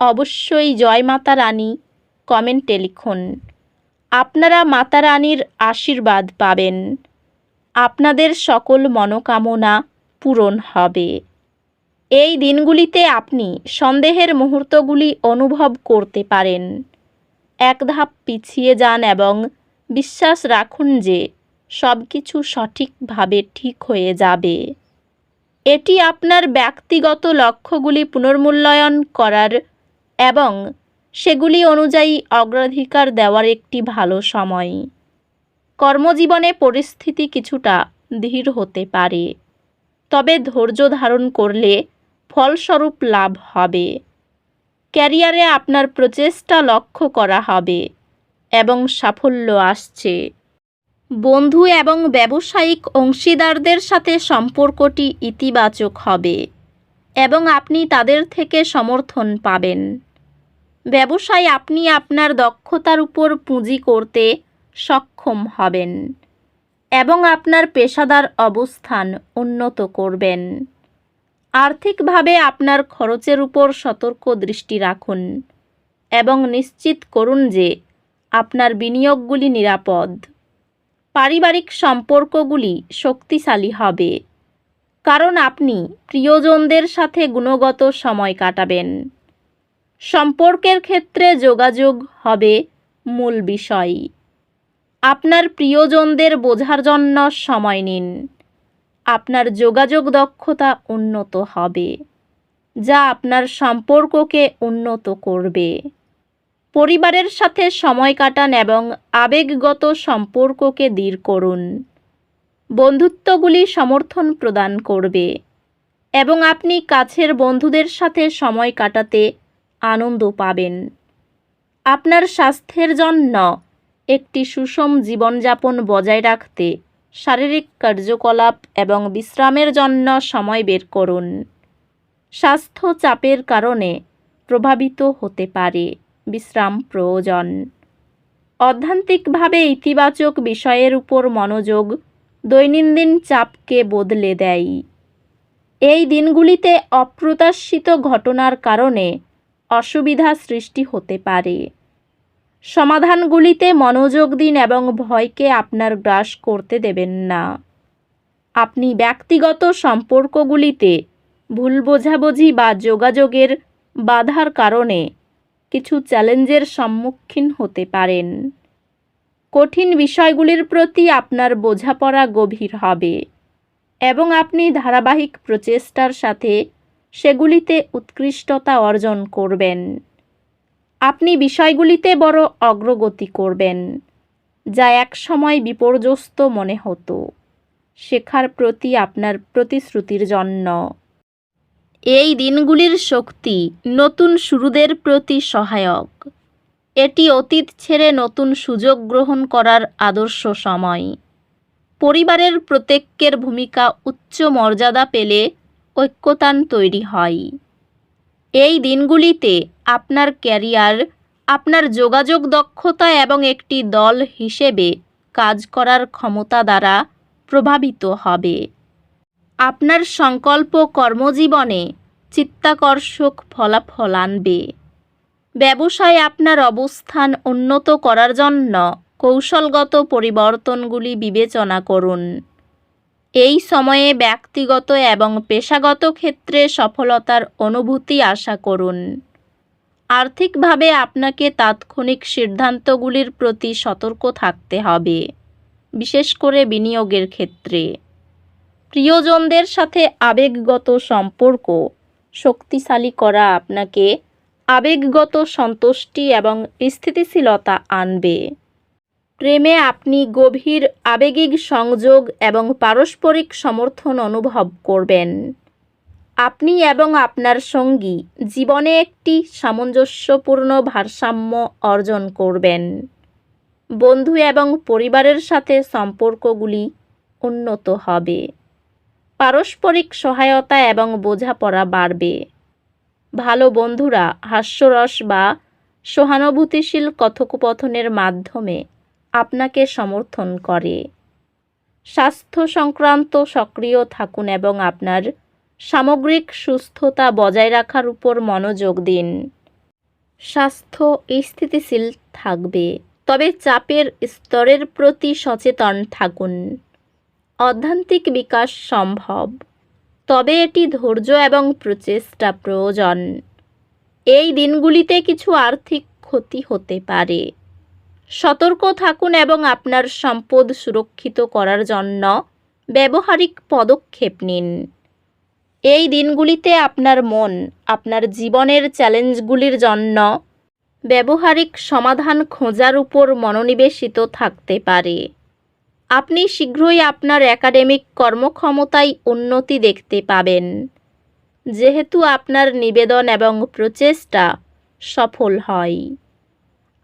অবশ্যই জয় মাতা রানী কমেন্টে লিখুন। আপনারা মাতা রানীর আশীর্বাদ পাবেন। আপনাদের সকল মনোকামনা পূরণ হবে। এই দিনগুলিতে আপনি সন্দেহের মুহূর্তগুলি অনুভব করতে পারেন। এক ধাপ পিছিয়ে যান এবং বিশ্বাস রাখুন যে সব কিছু সঠিকভাবে ঠিক হয়ে যাবে। এটি আপনার ব্যক্তিগত লক্ষ্যগুলি পুনর্মূল্যায়ন করার এবং সেগুলি অনুযায়ী অগ্রাধিকার দেওয়ার একটি ভালো সময়। কর্মজীবনে পরিস্থিতি কিছুটা ধীর হতে পারে, তবে ধৈর্য ধারণ করলে ফলস্বরূপ লাভ হবে। ক্যারিয়ারে আপনার প্রচেষ্টা লক্ষ্য করা হবে এবং সাফল্য আসছে। বন্ধু এবং ব্যবসায়িক অংশীদারদের সাথে সম্পর্কটি ইতিবাচক হবে এবং আপনি তাদের থেকে সমর্থন পাবেন। ব্যবসায় আপনি আপনার দক্ষতার উপর পুঁজি করতে সক্ষম হবেন এবং আপনার পেশাদার অবস্থান উন্নত করবেন। আর্থিকভাবে আপনার খরচের উপর সতর্ক দৃষ্টি রাখুন এবং নিশ্চিত করুন যে আপনার বিনিয়োগগুলি নিরাপদ। পারিবারিক সম্পর্কগুলি শক্তিশালী হবে। কারণ আপনি প্রিয়জনদের সাথে গুণগত সময় কাটাবেন। সম্পর্কের ক্ষেত্রে যোগাযোগ হবে মূল বিষয়। আপনার প্রিয়জনদের বোঝার জন্য সময় নিন। আপনার যোগাযোগ দক্ষতা উন্নত হবে, যা আপনার সম্পর্ককে উন্নত করবে। পরিবারের সাথে সময় কাটান এবং আবেগগত সম্পর্ককে দৃঢ় করুন। বন্ধুত্বগুলি সমর্থন প্রদান করবে এবং আপনি কাছের বন্ধুদের সাথে সময় কাটাতে আনন্দ পাবেন। আপনার স্বাস্থ্যের জন্য একটি সুষম জীবনযাপন বজায় রাখতে শারীরিক কার্যকলাপ এবং বিশ্রামের জন্য সময় বের করুন। স্বাস্থ্য চাপের কারণে প্রভাবিত হতে পারে বিশ্রাম প্রয়োজন। অধ্যান্তিকভাবে ইতিবাচক বিষয়ের উপর মনোযোগ দৈনন্দিন চাপকে বদলে দেয়। এই দিনগুলিতে অপ্রত্যাশিত ঘটনার কারণে অসুবিধা সৃষ্টি হতে পারে। সমাধানগুলিতে মনোযোগ দিন এবং ভয়কে আপনার গ্রাস করতে দেবেন না। আপনি ব্যক্তিগত সম্পর্কগুলিতে ভুল বোঝাবুঝি বা যোগাযোগের বাধার কারণে কিছু চ্যালেঞ্জের সম্মুখীন হতে পারেন। কঠিন বিষয়গুলির প্রতি আপনার বোঝাপড়া গভীর হবে এবং আপনি ধারাবাহিক প্রচেষ্টার সাথে সেগুলিতে উৎকৃষ্টতা অর্জন করবেন। আপনি বিষয়গুলিতে বড় অগ্রগতি করবেন, যা একসময় বিপর্যস্ত মনে হতো, শেখার প্রতি আপনার প্রতিশ্রুতির জন্য। এই দিনগুলির শক্তি নতুন শুরুদের প্রতি সহায়ক। এটি অতীত ছেড়ে নতুন সুযোগ গ্রহণ করার আদর্শ সময়। পরিবারের প্রত্যেকের ভূমিকা উচ্চ মর্যাদা পেলে ঐক্যতান তৈরি হয়। এই দিনগুলিতে আপনার ক্যারিয়ার, আপনার যোগাযোগ দক্ষতা এবং একটি দল হিসেবে কাজ করার ক্ষমতা দ্বারা প্রভাবিত হবে। আপনার সংকল্প কর্মজীবনে চিত্তাকর্ষক ফলাফল আনবে। ব্যবসায় আপনার অবস্থান উন্নত করার জন্য কৌশলগত পরিবর্তনগুলি বিবেচনা করুন। এই সময়ে ব্যক্তিগত এবং পেশাগত ক্ষেত্রে সফলতার অনুভূতি আশা করুন। আর্থিকভাবে আপনাকে তাৎক্ষণিক সিদ্ধান্তগুলির প্রতি সতর্ক থাকতে হবে, বিশেষ করে বিনিয়োগের ক্ষেত্রে। প্রিয়জনদের সাথে আবেগগত সম্পর্ক, শক্তিশালী করা আপনাকে আবেগগত সন্তুষ্টি এবং স্থিতিশীলতা আনবে। প্রেমে আপনি গভীর আবেগিক সংযোগ এবং পারস্পরিক সমর্থন অনুভব করবেন। আপনি এবং আপনার সঙ্গী জীবনে একটি সামঞ্জস্যপূর্ণ ভারসাম্য অর্জন করবেন। বন্ধু এবং পরিবারের সাথে সম্পর্কগুলি উন্নত হবে। পারস্পরিক সহায়তা এবং বোঝাপড়া বাড়বে। ভালো বন্ধুরা হাস্যরস বা সহানুভূতিশীল কথোপকথনের মাধ্যমে আপনাকে সমর্থন করে। স্বাস্থ্য সংক্রান্ত সক্রিয় থাকুন এবং আপনার সামগ্রিক সুস্থতা বজায় রাখার উপর মনোযোগ দিন। স্বাস্থ্য স্থিতিশীল থাকবে, তবে চাপের স্তরের প্রতি সচেতন থাকুন। অধ্যান্তিক বিকাশ সম্ভব, তবে এটি ধৈর্য এবং প্রচেষ্টা প্রয়োজন। এই দিনগুলিতে কিছু আর্থিক ক্ষতি হতে পারে। সতর্ক থাকুন এবং আপনার সম্পদ সুরক্ষিত করার জন্য ব্যবহারিক পদক্ষেপ নিন। এই দিনগুলিতে আপনার মন, আপনার জীবনের চ্যালেঞ্জগুলির জন্য ব্যবহারিক সমাধান খোঁজার উপর মনোনিবেশিত থাকতে পারে। আপনি শীঘ্রই আপনার একাডেমিক কর্মক্ষমতায় উন্নতি দেখতে পাবেন। যেহেতু আপনার নিবেদন এবং প্রচেষ্টা সফল হয়।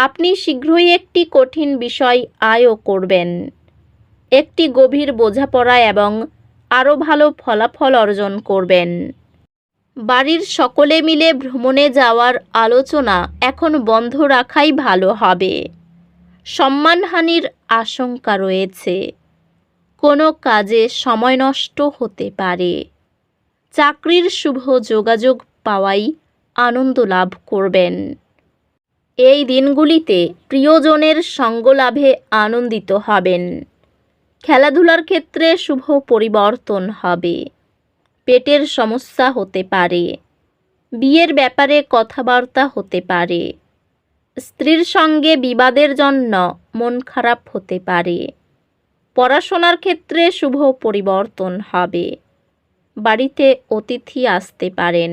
আপনি শীঘ্রই একটি কঠিন বিষয় আয়ও করবেন। একটি গভীর বোঝাপড়া এবং আরও ভালো ফলাফল অর্জন করবেন। বাড়ির সকলে মিলে ভ্রমণে যাওয়ার আলোচনা এখন বন্ধ রাখাই ভালো হবে। সম্মানহানির আশঙ্কা রয়েছে। কোনো কাজে সময় নষ্ট হতে পারে। চাকরির শুভ যোগাযোগ পাওয়াই আনন্দ লাভ করবেন। এই দিনগুলিতে প্রিয়জনের সঙ্গলাভে আনন্দিত হবেন। খেলাধুলার ক্ষেত্রে শুভ পরিবর্তন হবে। পেটের সমস্যা হতে পারে। বিয়ের ব্যাপারে কথাবার্তা হতে পারে। স্ত্রীর সঙ্গে বিবাদের জন্য মন খারাপ হতে পারে। পড়াশোনার ক্ষেত্রে শুভ পরিবর্তন হবে। বাড়িতে অতিথি আসতে পারেন।